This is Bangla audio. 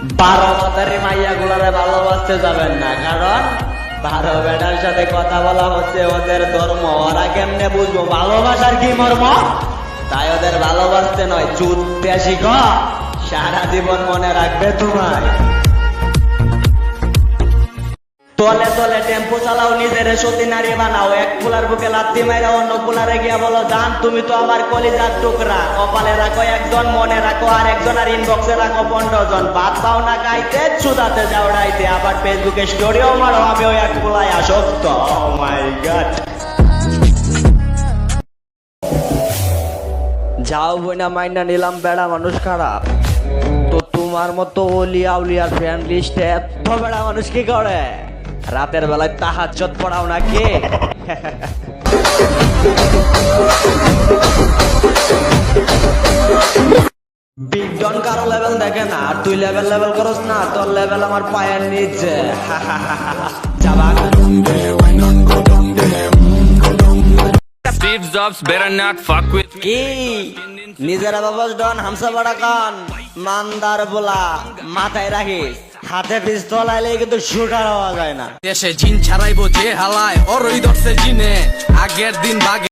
বারো মাতারি মাইয়া গুলারে ভালোবাসতে যাবেন না, কারণ বারো বেটার সাথে কথা বলা হচ্ছে ওদের ধর্ম। ওরা কেমনে বুঝব? ভালোবাসার কি মর্ম? তাই ওদের ভালোবাসতে নয় চুদতে শিখ। সারা জীবন মনে রাখবে তোমায়। তলে তলে টেম্পো চালাও, নিজের সতী নারী বানাও। এক পোলার বুকে লাত্তি মাইরা অন্য পোলারে গিয়া বলো, জান, তুমি তো আমার কলিজার টুকরা। কপালে রাখো একজন, মনে রাখো আর একজন, আর ইনবক্সে রাখো পনেরো জন ভাত পাও না খাইতে চুদাতে যাও রাইতে। আবার ফেসবুকে স্টোরিও মারো আমি ওই এক পোলায় আসক্ত। মাই গড যাও বইনা, মাইনা নিলাম, বেড়া মানুষ খারাপ। তো তোমার মতো অলিয়া উলিয়ার ফ্রেন্ড লিস্টে এত বেড়া মানুষ কি করে? রাতের বেলায় তাহাজ্জত পড়াও নাকি বিগ ডন কারও লেভেল দেখে না আর তুই লেভেল লেভেল করস না তোর লেভেল আমার পায়ের নিচে। যাবা Steve Jobs better not fuck with me. কি? নিজের বাবস ডন হামসা বড়া কান মান্দার বলা মাথায় রাখিস। হাতে পিস্তল আইলে কিন্তু শুটার হওয়া যায় না। দেশে জিন ছাড়াইবো যে হালায় ওরই ধরছে জিনে। আগের দিন বাগে